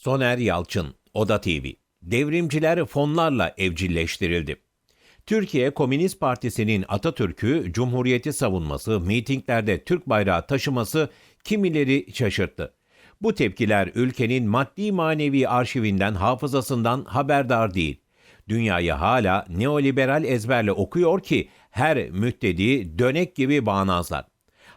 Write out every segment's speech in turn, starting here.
Soner Yalçın, Oda TV. Devrimciler fonlarla evcilleştirildi. Türkiye Komünist Partisi'nin Atatürk'ü, Cumhuriyeti savunması, mitinglerde Türk bayrağı taşıması kimileri şaşırttı. Bu tepkiler ülkenin maddi manevi arşivinden, hafızasından haberdar değil. Dünyayı hala neoliberal ezberle okuyor ki her müttedi dönek gibi bağnazlar.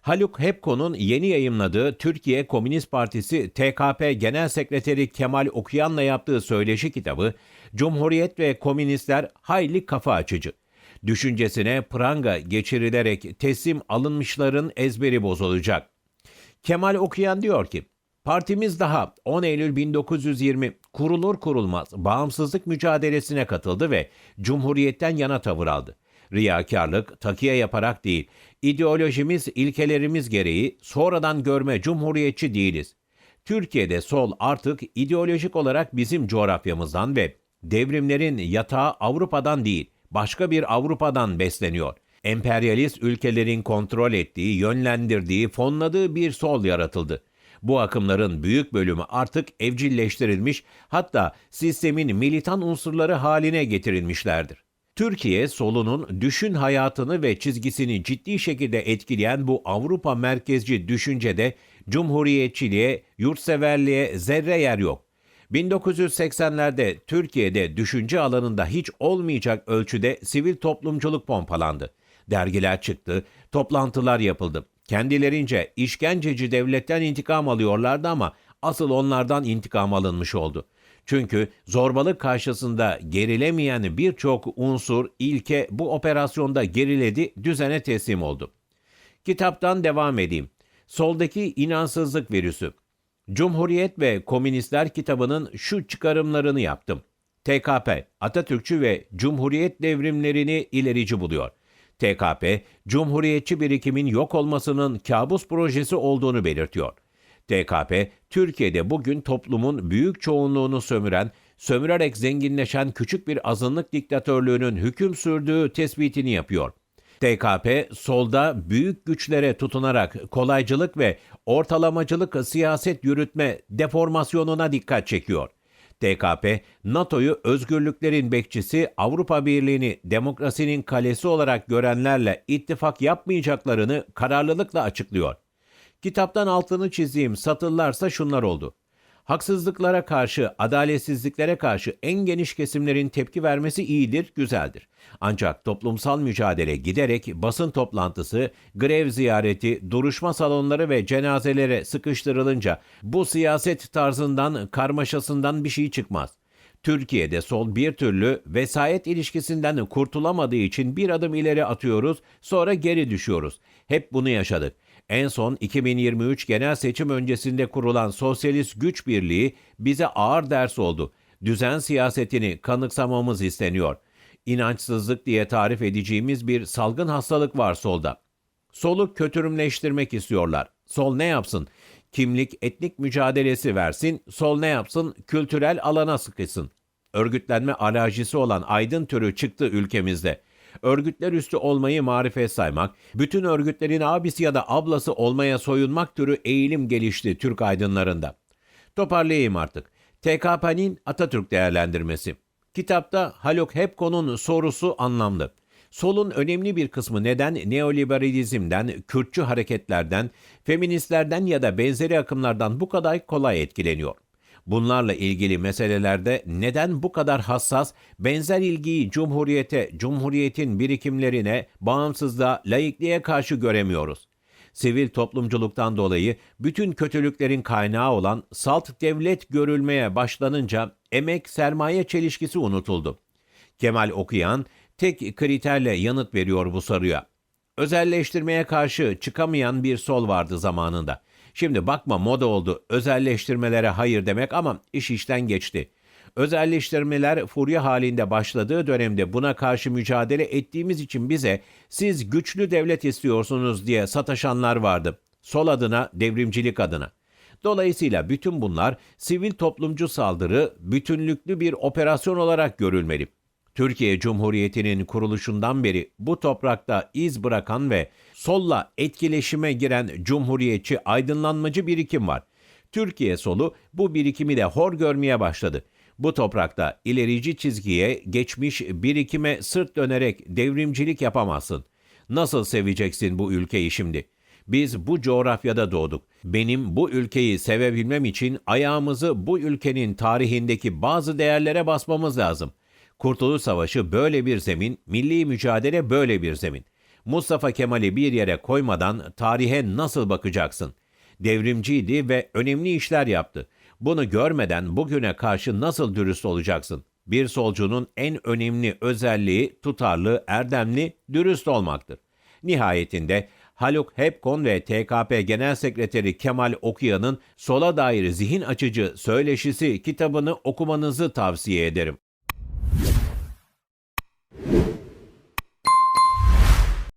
Haluk Hepko'nun yeni yayımladığı Türkiye Komünist Partisi TKP Genel Sekreteri Kemal Okuyan'la yaptığı söyleşi kitabı, Cumhuriyet ve Komünistler hayli kafa açıcı. Düşüncesine pranga geçirilerek teslim alınmışların ezberi bozulacak. Kemal Okuyan diyor ki, Partimiz daha 10 Eylül 1920 kurulur kurulmaz bağımsızlık mücadelesine katıldı ve Cumhuriyet'ten yana tavır aldı. Riyakarlık, takiye yaparak değil, ideolojimiz, ilkelerimiz gereği sonradan görme cumhuriyetçi değiliz. Türkiye'de sol artık ideolojik olarak bizim coğrafyamızdan ve devrimlerin yatağı Avrupa'dan değil, başka bir Avrupa'dan besleniyor. Emperyalist ülkelerin kontrol ettiği, yönlendirdiği, fonladığı bir sol yaratıldı. Bu akımların büyük bölümü artık evcilleştirilmiş, hatta sistemin militan unsurları haline getirilmişlerdir. Türkiye solunun düşün hayatını ve çizgisini ciddi şekilde etkileyen bu Avrupa merkezci düşüncede cumhuriyetçiliğe, yurtseverliğe zerre yer yok. 1980'lerde Türkiye'de düşünce alanında hiç olmayacak ölçüde sivil toplumculuk pompalandı. Dergiler çıktı, toplantılar yapıldı. Kendilerince işkenceci devletten intikam alıyorlardı ama asıl onlardan intikam alınmış oldu. Çünkü zorbalık karşısında gerilemeyen birçok unsur, ilke bu operasyonda geriledi, düzene teslim oldu. Kitaptan devam edeyim. Soldaki inansızlık virüsü. Cumhuriyet ve Komünistler kitabının şu çıkarımlarını yaptım. TKP, Atatürkçü ve Cumhuriyet devrimlerini ilerici buluyor. TKP, Cumhuriyetçi birikimin yok olmasının kabus projesi olduğunu belirtiyor. TKP, Türkiye'de bugün toplumun büyük çoğunluğunu sömüren, sömürerek zenginleşen küçük bir azınlık diktatörlüğünün hüküm sürdüğü tespitini yapıyor. TKP, solda büyük güçlere tutunarak kolaycılık ve ortalamacılık siyaset yürütme deformasyonuna dikkat çekiyor. TKP, NATO'yu özgürlüklerin bekçisi, Avrupa Birliği'ni demokrasinin kalesi olarak görenlerle ittifak yapmayacaklarını kararlılıkla açıklıyor. Kitaptan altını çizdiğim satırlarsa şunlar oldu. Haksızlıklara karşı, adaletsizliklere karşı en geniş kesimlerin tepki vermesi iyidir, güzeldir. Ancak toplumsal mücadele giderek basın toplantısı, grev ziyareti, duruşma salonları ve cenazelere sıkıştırılınca bu siyaset tarzından, karmaşasından bir şey çıkmaz. Türkiye'de sol bir türlü vesayet ilişkisinden kurtulamadığı için bir adım ileri atıyoruz, sonra geri düşüyoruz. Hep bunu yaşadık. En son 2023 genel seçim öncesinde kurulan Sosyalist Güç Birliği bize ağır ders oldu. Düzen siyasetini kanıksamamız isteniyor. İnançsızlık diye tarif edeceğimiz bir salgın hastalık var solda. Solu kötürümleştirmek istiyorlar. Sol ne yapsın? Kimlik, etnik mücadelesi versin. Sol ne yapsın? Kültürel alana sıkışsın. Örgütlenme alerjisi olan aydın türü çıktı ülkemizde örgütler üstü olmayı marifet saymak, bütün örgütlerin abisi ya da ablası olmaya soyunmak türü eğilim gelişti Türk aydınlarında. Toparlayayım artık. TKP'nin Atatürk değerlendirmesi. Kitapta Haluk Hepko'nun sorusu anlamlı. Solun önemli bir kısmı neden neoliberalizmden, Kürtçü hareketlerden, feministlerden ya da benzeri akımlardan bu kadar kolay etkileniyor? Bunlarla ilgili meselelerde neden bu kadar hassas, benzer ilgiyi Cumhuriyete, Cumhuriyetin birikimlerine, bağımsızlığa, laikliğe karşı göremiyoruz? Sivil toplumculuktan dolayı bütün kötülüklerin kaynağı olan salt devlet görülmeye başlanınca emek sermaye çelişkisi unutuldu. Kemal Okuyan tek kriterle yanıt veriyor bu soruya. Özelleştirmeye karşı çıkamayan bir sol vardı zamanında. Şimdi bakma moda oldu özelleştirmelere hayır demek ama iş işten geçti. Özelleştirmeler furya halinde başladığı dönemde buna karşı mücadele ettiğimiz için bize siz güçlü devlet istiyorsunuz diye sataşanlar vardı. Sol adına, devrimcilik adına. Dolayısıyla bütün bunlar sivil toplumcu saldırı, bütünlüklü bir operasyon olarak görülmeli. Türkiye Cumhuriyeti'nin kuruluşundan beri bu toprakta iz bırakan ve solla etkileşime giren cumhuriyetçi aydınlanmacı birikim var. Türkiye solu bu birikimi de hor görmeye başladı. Bu toprakta ilerici çizgiye, geçmiş birikime sırt dönerek devrimcilik yapamazsın. Nasıl seveceksin bu ülkeyi şimdi? Biz bu coğrafyada doğduk. Benim bu ülkeyi sevebilmem için ayağımızı bu ülkenin tarihindeki bazı değerlere basmamız lazım. Kurtuluş Savaşı böyle bir zemin, milli mücadele böyle bir zemin. Mustafa Kemal'i bir yere koymadan tarihe nasıl bakacaksın? Devrimciydi ve önemli işler yaptı. Bunu görmeden bugüne karşı nasıl dürüst olacaksın? Bir solcunun en önemli özelliği tutarlı, erdemli, dürüst olmaktır. Nihayetinde Haluk Hepkon ve TKP Genel Sekreteri Kemal Okuyan'ın sola dair zihin açıcı söyleşisi kitabını okumanızı tavsiye ederim.